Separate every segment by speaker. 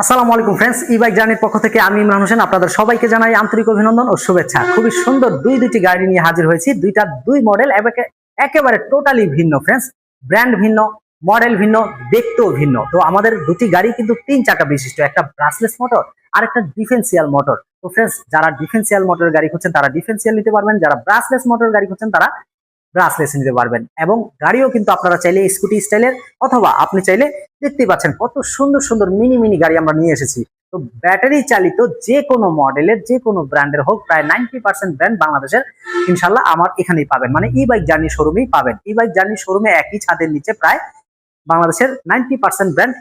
Speaker 1: আসসালামু আলাইকুম ফ্রেন্ডস ই বাইক জার্নির পক্ষ থেকে আমি ইমরান হোসেন, আপনাদের সবাইকে জানাই আন্তরিক অভিনন্দন ও শুভেচ্ছা। খুবই সুন্দর দুই দুইটি গাড়ি নিয়ে হাজির হয়েছি, দুইটা দুই মডেল একেবারে টোটালি ভিন্ন ফ্রেন্ডস ব্র্যান্ড ভিন্ন মডেল ভিন্ন, দেখতেও ভিন্ন। তো আমাদের দুটি গাড়ি কিন্তু তিন চাকা বিশিষ্ট, একটা ব্রাসলেস মোটর আর একটা ডিফেন্সিয়াল মোটর তো ফ্রেন্ডস যারা ডিফেন্সিয়াল মোটরের গাড়ি খুঁজছেন, তারা ডিফেন্সিয়াল নিতে পারবেন, যারা ব্রাসলেস মোটরের গাড়ি খুঁজছেন, তারা ব্রাসলেস নিতে পারবেন। এবং গাড়িও কিন্তু আপনারা চাইলে স্কুটি স্টাইলের অথবা আপনি চাইলে দেখতেই পাচ্ছেন কত সুন্দর সুন্দর মিনি মিনি গাড়ি আমরা নিয়ে এসেছি। তো ব্যাটারি চালিত যে কোনো মডেলের, যে কোনো ব্র্যান্ডের হোক, প্রায় নাইনটি পার্সেন্ট ব্র্যান্ড বাংলাদেশের ইনশাল্লাহ আমার এখানেই পাবেন। মানে ই বাইক জার্নি শোরুমেই পাবেন। ই বাইক জার্নি শোরুমে একই ছাদের নিচে প্রায় বাংলাদেশের নাইনটি পার্সেন্ট ব্র্যান্ড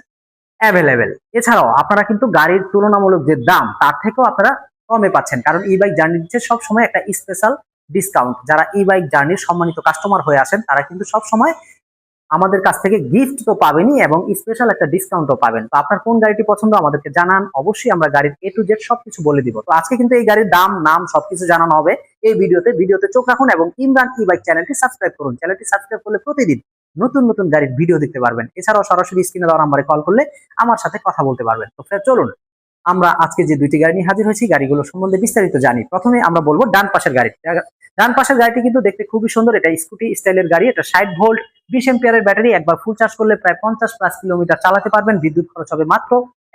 Speaker 1: অ্যাভেলেবেল এছাড়াও আপনারা কিন্তু গাড়ির তুলনামূলক যে দাম, তার থেকেও আপনারা কমে পাচ্ছেন। কারণ ই বাইক জার্নি দিচ্ছে সবসময় একটা স্পেশাল ডিসকাউন্ট যারা ই বাইক জার্নির সম্মানিত কাস্টমার হয়ে আসেন, তারা কিন্তু সব সময় আমাদের কাছ থেকে গিফট তো পাবেনই এবং স্পেশাল একটা ডিসকাউন্টও পাবেন। তো আপনার কোন গাড়িটি পছন্দ আমাদেরকে জানান, অবশ্যই আমরা গাড়ির এ টু জেড সবকিছু বলে দিব। তো আজকে কিন্তু এই গাড়ির দাম, নাম সবকিছু জানানো হবে। এই ভিডিওতে ভিডিওতে চোখ রাখুন এবং ইমরান ই বাইক চ্যানেলটি সাবস্ক্রাইব করুন। চ্যানেলটি সাবস্ক্রাইব করলে প্রতিদিন নতুন নতুন গাড়ির ভিডিও দেখতে পারবেন। এছাড়াও সরাসরি স্ক্রিনে দেওয়া নাম্বারে কল করলে আমার সাথে কথা বলতে পারবেন। তো ফের চলুন আমরা আজকে যে দুইটি গাড়ি নিয়ে হাজির হয়েছি গাড়িগুলো সম্বন্ধে বিস্তারিত জানি। প্রথমে আমরা বলব ডান পাশের গাড়ি ডান পাশের গাড়িটি কিন্তু দেখতে খুবই সুন্দর। এটা স্কুটি স্টাইলের গাড়ি, এটা ষাট ভোল্ট, বিশ এম্পিয়ারের ব্যাটারি, একবার ফুল চার্জ করলে প্রায় পঞ্চাশ প্লাস কিলোমিটার চালাতে পারবেন। বিদ্যুৎ খরচ হবে মাত্র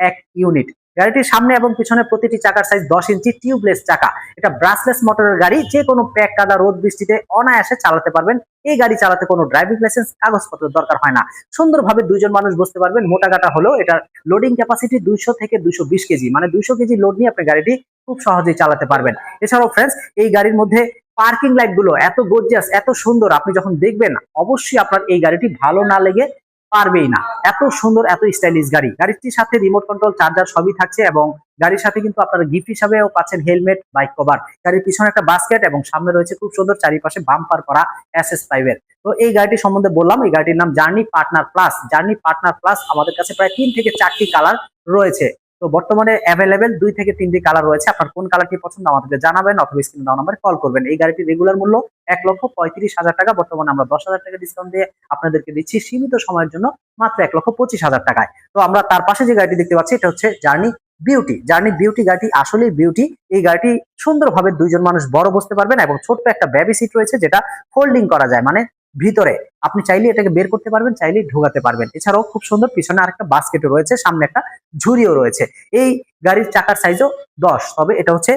Speaker 1: এক ইউনিট গাড়িটির সামনে এবং পিছনে প্রতিটি চাকার সাইজ দশ ইঞ্চি টিউবলেস চাকা। এটা ব্রাসলেস মোটরের গাড়ি, যে কোনো প্যাক কাদা, রোদ, বৃষ্টিতে অনায়াসে চালাতে পারবেন। এই গাড়ি চালাতে কোনো ড্রাইভিং লাইসেন্স কাগজপত্র দরকার হয় না। সুন্দরভাবে দুইজন মানুষ বসতে পারবেন। মোটা গাটা হলেও এটার লোডিং ক্যাপাসিটি দুইশো থেকে দুইশো বিশ কেজি মানে দুইশো কেজি লোড নিয়ে আপনি গাড়িটি খুব সহজেই চালাতে পারবেন। এছাড়াও ফ্রেন্ডস এই গাড়ির মধ্যে পার্কিং লাইটগুলো এত গর্জিয়াস এত সুন্দর, আপনি যখন দেখবেন, অবশ্যই আপনার এই গাড়িটি ভালো না লেগে পারবেই না। এত সুন্দর, এত স্টাইলিশ গাড়ি। গাড়িটির সাথে রিমোট কন্ট্রোল চার্জার সবই থাকছে এবং গাড়ির সাথে কিন্তু আপনারা গিফট হিসাবেও পাচ্ছেন হেলমেট বাইক কভার গাড়ির পিছনে একটা বাস্কেট এবং সামনে রয়েছে খুব সুন্দর চারিপাশে বাম্পার করা এস এস ফাইভের তো এই গাড়িটি সম্বন্ধে বললাম, এই গাড়িটির নাম journey partner plus journey partner plus আমাদের কাছে প্রায় তিন থেকে চারটি কালার রয়েছে। তো বর্তমানে অ্যাভেলেবেল দুই থেকে তিনটি কালার রয়েছে। আপনার কোন কালারটি পছন্দ আমাদেরকে জানাবেন অথবা স্ক্রিন দেওয়া নাম্বারে কল করবেন। এই গাড়িটির রেগুলার মূল্য এক লক্ষ পঁয়ত্রিশ হাজার টাকা। বর্তমানে আমরা দশ হাজার টাকা ডিসকাউন্ট দিয়ে আপনাদেরকে দিচ্ছি সীমিত সময়ের জন্য মাত্র এক লক্ষ পঁচিশ হাজার টাকায়। তো আমরা তার পাশে যে গাড়িটি দেখতে পাচ্ছি, এটা হচ্ছে জার্নি বিউটি জার্নি বিউটি গাড়িটি আসলেই বিউটি এই গাড়িটি সুন্দরভাবে দুইজন মানুষ বড় বসতে পারবেন এবং ছোট্ট একটা বেবি সিট রয়েছে যেটা ফোল্ডিং করা যায়। মানে ভিতরে। আপনি চাইলে এটাকে বের করতে পারবেন, চাইলে ঢোকাতে পারবেন। এছাড়াও খুব সুন্দর পিছনে আরেকটা বাস্কেটও রয়েছে, সামনে একটা ঝুড়িও রয়েছে। এই গাড়ির চাকার সাইজও দশ, তবে এটা হচ্ছে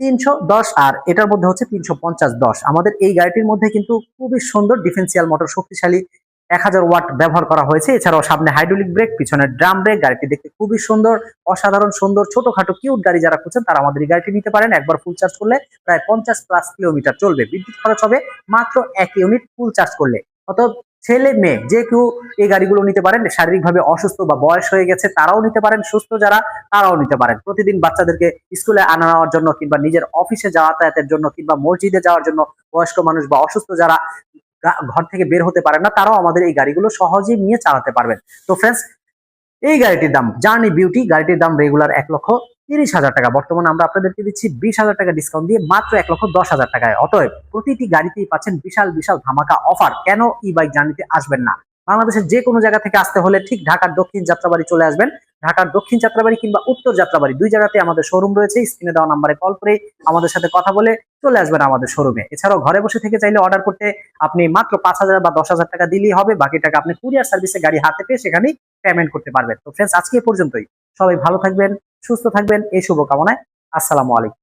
Speaker 1: তিনশো দশ আর এটার মধ্যে হচ্ছে তিনশো পঞ্চাশ দশ। আমাদের এই গাড়িটির মধ্যে কিন্তু খুবই সুন্দর ডিফেন্সিয়াল মোটর শক্তিশালী এক হাজার ওয়াট ব্যবহার করা হয়েছে। এছাড়াও সামনে হাইড্রোলিক ব্রেক, পিছনে ড্রাম ব্রেক, গাড়িটি দেখতে খুবই সুন্দর, অসাধারণ, সুন্দর, ছোটখাটো, কিউট গাড়ি যারা খুঁজছেন তারা আমাদের এই গাড়িটি নিতে পারেন। একবার ফুল চার্জ করলে প্রায় পঞ্চাশ প্লাস কিলোমিটার চলবে। বিদ্যুৎ খরচ হবে মাত্র এক ইউনিট ফুল চার্জ করলে। অতএব ছেলে, মেয়ে, যে কেউ এই গাড়িগুলো নিতে পারেন, শারীরিকভাবে অসুস্থ বা বয়স হয়ে গেছে তারাও নিতে পারেন, সুস্থ যারা তারাও নিতে পারেন। প্রতিদিন বাচ্চাদেরকে স্কুলে আনা নেওয়ার জন্য কিংবা নিজের অফিসে যাতায়াতের জন্য কিংবা মসজিদে যাওয়ার জন্য বয়স্ক মানুষ বা অসুস্থ যারা ঘর থেকে বের হতে পারেন না, তারাও আমাদের এই গাড়িগুলো সহজেই নিয়ে চালাতে পারবেন। তো ফ্রেন্ডস এই গাড়িটির দাম জার্নি বিউটি গাড়িটির দাম রেগুলার এক লক্ষ তিরিশ হাজার টাকা। বর্তমানে আমরা আপনাদেরকে দিচ্ছি বিশ হাজার টাকা ডিসকাউন্ট দিয়ে মাত্র এক লক্ষ দশ হাজার টাকায়। অতএব প্রতিটি গাড়িতেই পাচ্ছেন বিশাল বিশাল ধামাকা অফার কেন ই বাইক জার্নিতে আসবেন না? বাংলাদেশের যে কোনো জায়গা থেকে আসতে হলে ঠিক ঢাকার দক্ষিণ যাত্রাবাড়ি চলে আসবেন। ঢাকার দক্ষিণ যাত্রাবাড়ি কিংবা উত্তর যাত্রাবাড়ি, দুই জায়গাতে আমাদের শোরুম রয়েছে। স্ক্রিনে দেওয়া নাম্বারে কল করে আমাদের সাথে কথা বলে চলে আসবেন আমাদের শোরুমে এছাড়াও ঘরে বসে থেকে চাইলে অর্ডার করতে আপনি মাত্র পাঁচ হাজার বা দশ হাজার টাকা দিলেই হবে। বাকি টাকা আপনি কুরিয়ার সার্ভিসে গাড়ি হাতে পেয়ে সেখানেই পেমেন্ট করতে পারবেন। তো ফ্রেন্ডস আজকে পর্যন্তই। সবাই ভালো থাকবেন, সুস্থ থাকবেন। এই শুভকামনায় আসসালামু আলাইকুম।